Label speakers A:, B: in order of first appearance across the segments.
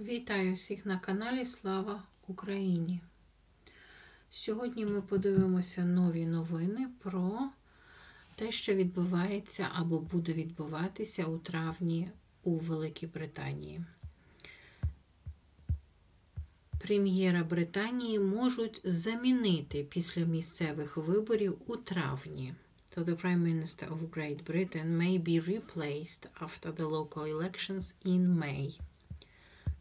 A: Вітаю всіх на каналі Слава Україні! Сьогодні ми подивимося нові новини про те, що відбувається або буде відбуватися у травні у Великій Британії. Прем'єра Британії можуть замінити після місцевих виборів у травні. So the Prime Minister of Great Britain may be replaced after the local elections in May.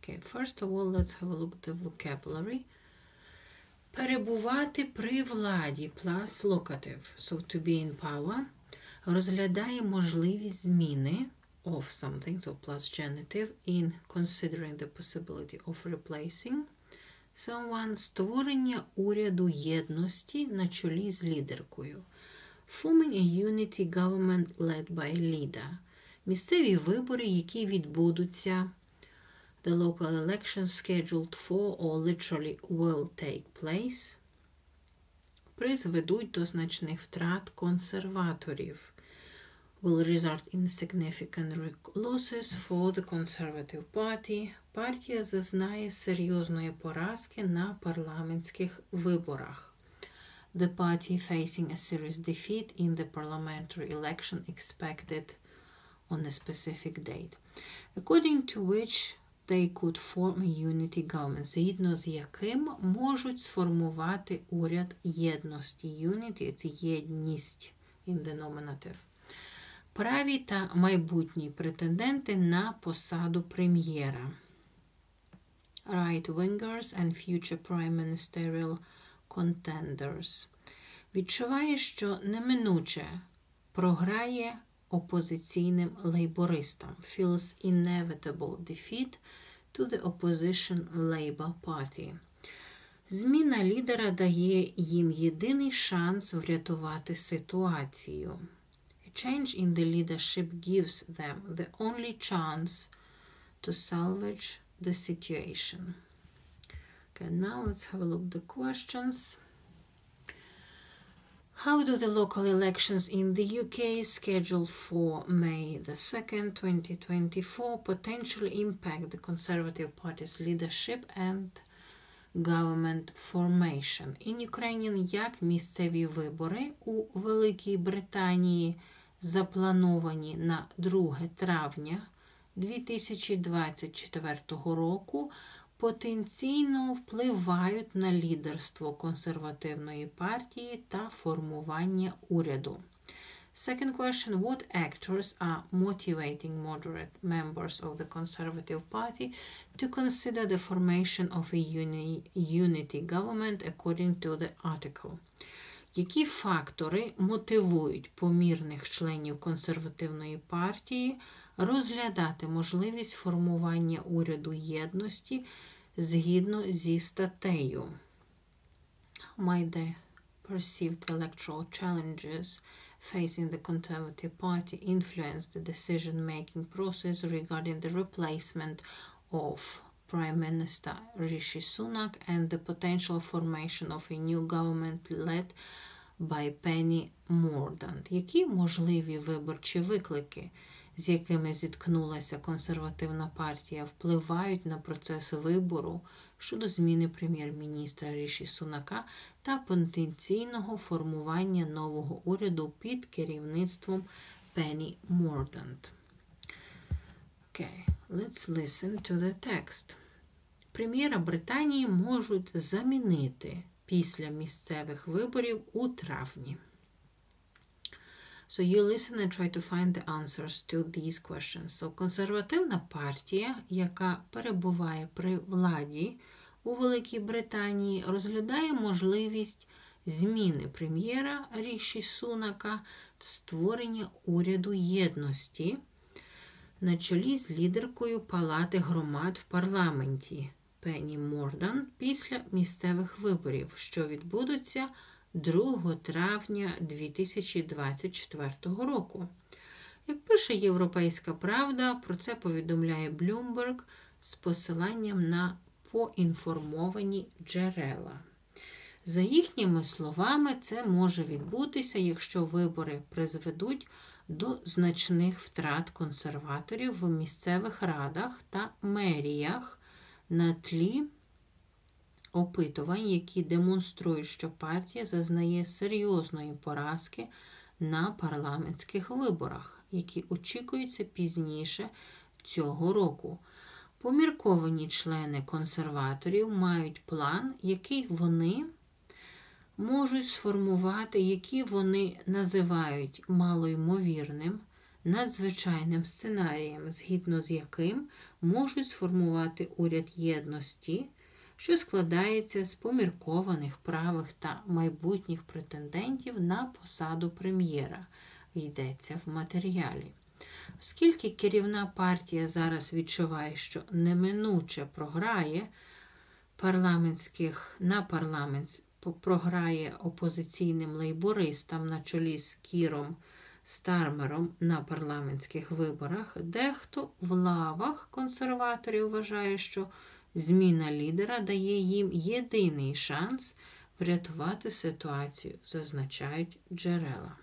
A: Okay, first of all, let's have a look at the vocabulary. Перебувати при владі plus locative. So to be in power розглядає можливість зміни of something, so plus genitive, in considering the possibility of replacing someone створення уряду єдності на чолі з лідеркою. Forming a unity government led by leader. Місцеві вибори, які відбудуться the local elections scheduled for or literally will take place, призведуть до значних втрат консерваторів. Will result in significant losses for the Conservative Party. Партія зазнає серйозної поразки на парламентських виборах. The party facing a serious defeat in the parliamentary election expected on a specific date. According to which they could form a unity government, згідно з яким можуть сформувати уряд єдності. Unity – це єдність in the nominative. Праві та майбутні претенденти на посаду прем'єра. Right-wingers and future prime ministerial contenders. Відчуває, що неминуче програє опозиційним лейбористам. Feels inevitable defeat to the opposition Labour Party. Зміна лідера дає їм єдиний шанс врятувати ситуацію. A change in the leadership gives them the only chance to salvage the situation. Okay, now let's have a look at the questions. How do the local elections in the UK scheduled for May the 2nd, 2024 potentially impact the Conservative Party's leadership and government formation? In Ukrainian, як місцеві вибори у Великій Британії заплановані на 2 травня 2024 року потенційно впливають на лідерство консервативної партії та формування уряду. Second question What actors are motivating moderate members of the Conservative Party to consider the formation of a uni unity government according to the article? Які фактори мотивують помірних членів консервативної партії розглядати можливість формування уряду єдності згідно зі статтею? Might perceived electoral challenges facing the Conservative Party influence the decision-making process regarding the replacement of Prime Minister Rishi Sunak and the potential formation of a new government led by Penny Mordaunt. Які можливі виборчі виклики, з якими зіткнулася консервативна партія, впливають на процес вибору щодо зміни прем'єр-міністра Ріші Сунака та потенційного формування нового уряду під керівництвом Пенні Мордант? Okay, let's listen to the text. Прем'єра Британії можуть замінити після місцевих виборів у травні. So you listen and try to find the answers to these questions. So консервативна партія, яка перебуває при владі у Великій Британії, розглядає можливість зміни прем'єра Ріші Сунака створення уряду єдності на чолі з лідеркою Палати громад в парламенті Пенні Мордан після місцевих виборів, що відбудуться 2 травня 2024 року. Як пише Європейська Правда, про це повідомляє Bloomberg з посиланням на поінформовані джерела. За їхніми словами, це може відбутися, якщо вибори призведуть до значних втрат консерваторів в місцевих радах та меріях на тлі опитувань, які демонструють, що партія зазнає серйозної поразки на парламентських виборах, які очікуються пізніше цього року. Помірковані члени консерваторів мають план, який вони можуть сформувати, який вони називають малоймовірним, надзвичайним сценарієм, згідно з яким можуть сформувати уряд єдності, що складається з поміркованих правих та майбутніх претендентів на посаду прем'єра, йдеться в матеріалі. Оскільки керівна партія зараз відчуває, що неминуче програє парламентських на парламент, програє опозиційним лейбористам на чолі з Кіром Стармером на парламентських виборах, дехто в лавах консерваторів вважає, що зміна лідера дає їм єдиний шанс врятувати ситуацію, зазначають джерела.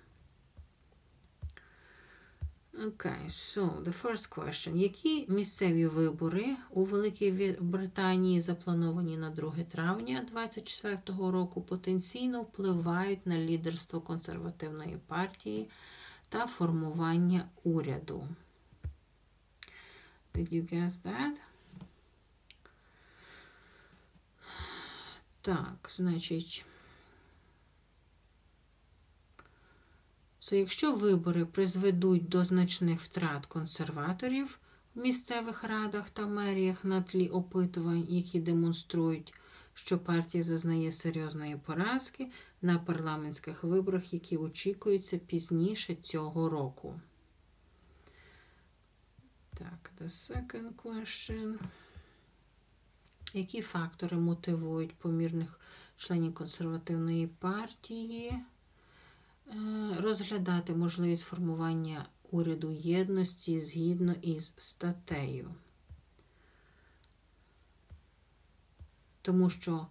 A: Okay, so the first question. Які місцеві вибори у Великій Британії заплановані на 2 травня 2024 року потенційно впливають на лідерство консервативної партії та формування уряду? Did you guess that? Так, значить. то якщо вибори призведуть до значних втрат консерваторів в місцевих радах та меріях на тлі опитувань, які демонструють, що партія зазнає серйозної поразки на парламентських виборах, які очікуються пізніше цього року. Так, the second question. Які фактори мотивують помірних членів консервативної партії? Е, розглядати можливість формування уряду єдності згідно із статтею. Тому що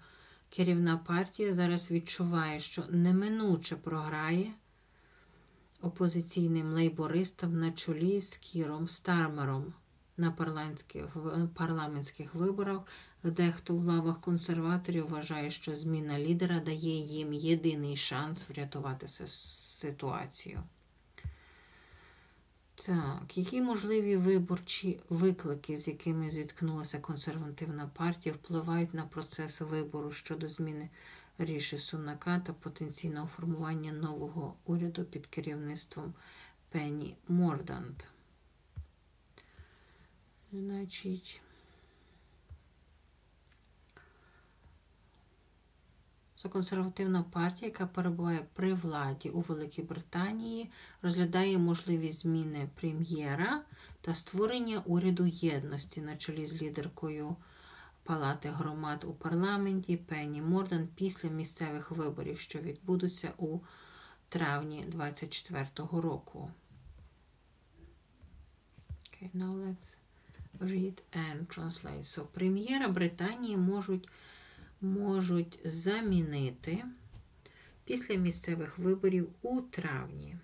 A: керівна партія зараз відчуває, що неминуче програє опозиційним лейбористам на чолі з Кіром Стармером на парламентських виборах, дехто в лавах консерваторів вважає, що зміна лідера дає їм єдиний шанс врятувати ситуацію. Так, які можливі виборчі виклики, з якими зіткнулася консервативна партія, впливають на процес вибору щодо зміни ріші Сунака та потенційного формування нового уряду під керівництвом Пенні Мордант? Значить, це консервативна партія, яка перебуває при владі у Великій Британії, розглядає можливість зміни прем'єра та створення уряду єдності на чолі з лідеркою Палати громад у парламенті Пенні Мордан після місцевих виборів, що відбудуться у травні 2024 року. Okay, now let's read and translate. So, прем'єра Британії можуть, можуть замінити після місцевих виборів у травні.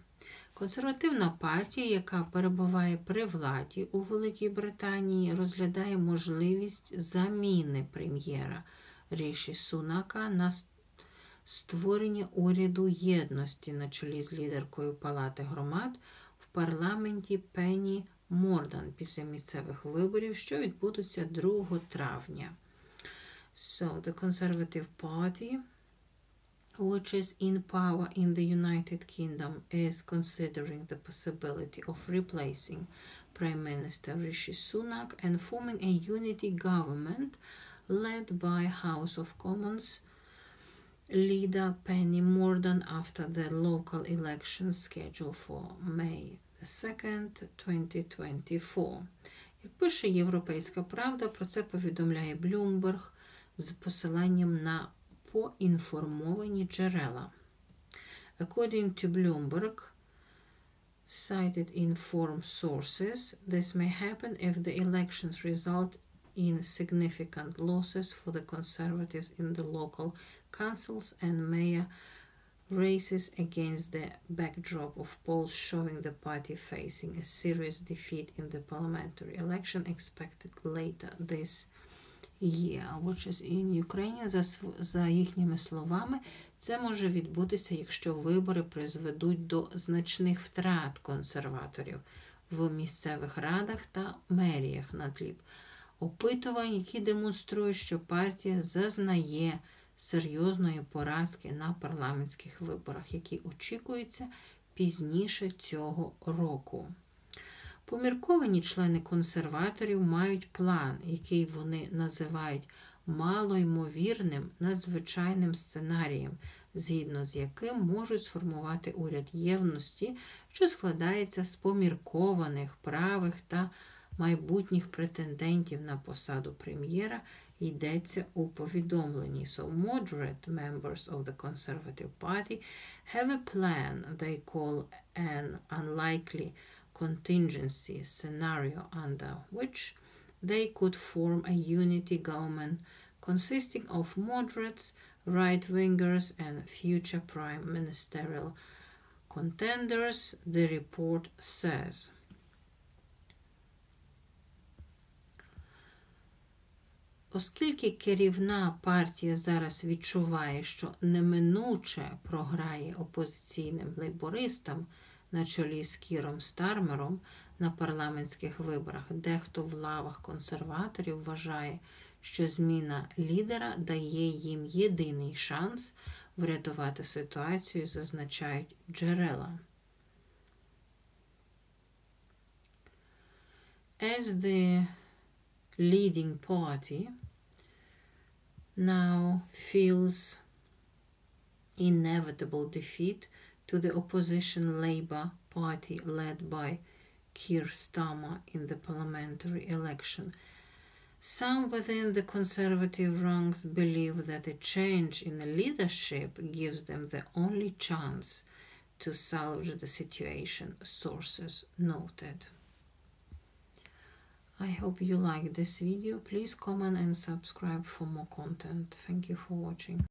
A: Консервативна партія, яка перебуває при владі у Великій Британії, розглядає можливість заміни прем'єра Ріші Сунака на створення уряду єдності на чолі з лідеркою Палати громад в парламенті Пенні Мордан після місцевих виборів, що відбудуться 2 травня. So, the Conservative Party, which is in power in the United Kingdom, is considering the possibility of replacing Prime Minister Rishi Sunak and forming a unity government led by House of Commons leader Penny Mordaunt after the local elections scheduled for May 2nd, 2024. Як пише Європейська Правда, про це повідомляє Блюмберг з посиланням на поінформовані джерела. According to Bloomberg, cited in informed sources, this may happen if the elections result in significant losses for the Conservatives in the local councils and mayor races against the backdrop of polls showing the party facing a serious defeat in the parliamentary election expected later this є. Which in Ukraine, за, за їхніми словами, це може відбутися, якщо вибори призведуть до значних втрат консерваторів в місцевих радах та меріях на тлі опитувань, які демонструють, що партія зазнає серйозної поразки на парламентських виборах, які очікуються пізніше цього року. Помірковані члени консерваторів мають план, який вони називають малоймовірним надзвичайним сценарієм, згідно з яким можуть сформувати уряд євності, що складається з поміркованих правих та майбутніх претендентів на посаду прем'єра, йдеться у повідомленні. So moderate members of the Conservative Party have a plan they call an unlikely contingency scenario under which they could form a unity government consisting of moderates, right wingers, and future prime ministerial contenders, the report says. Оскільки керівна партія зараз відчуває, що неминуче програє опозиційним лейбористам на чолі з Кіром Стармером на парламентських виборах, дехто в лавах консерваторів вважає, що зміна лідера дає їм єдиний шанс врятувати ситуацію, зазначають джерела. As the leading party now feels inevitable defeat to the opposition Labour Party led by Keir Starmer in the parliamentary election. Some within the conservative ranks believe that a change in the leadership gives them the only chance to salvage the situation, sources noted. I hope you like this video. Please comment and subscribe for more content. Thank you for watching.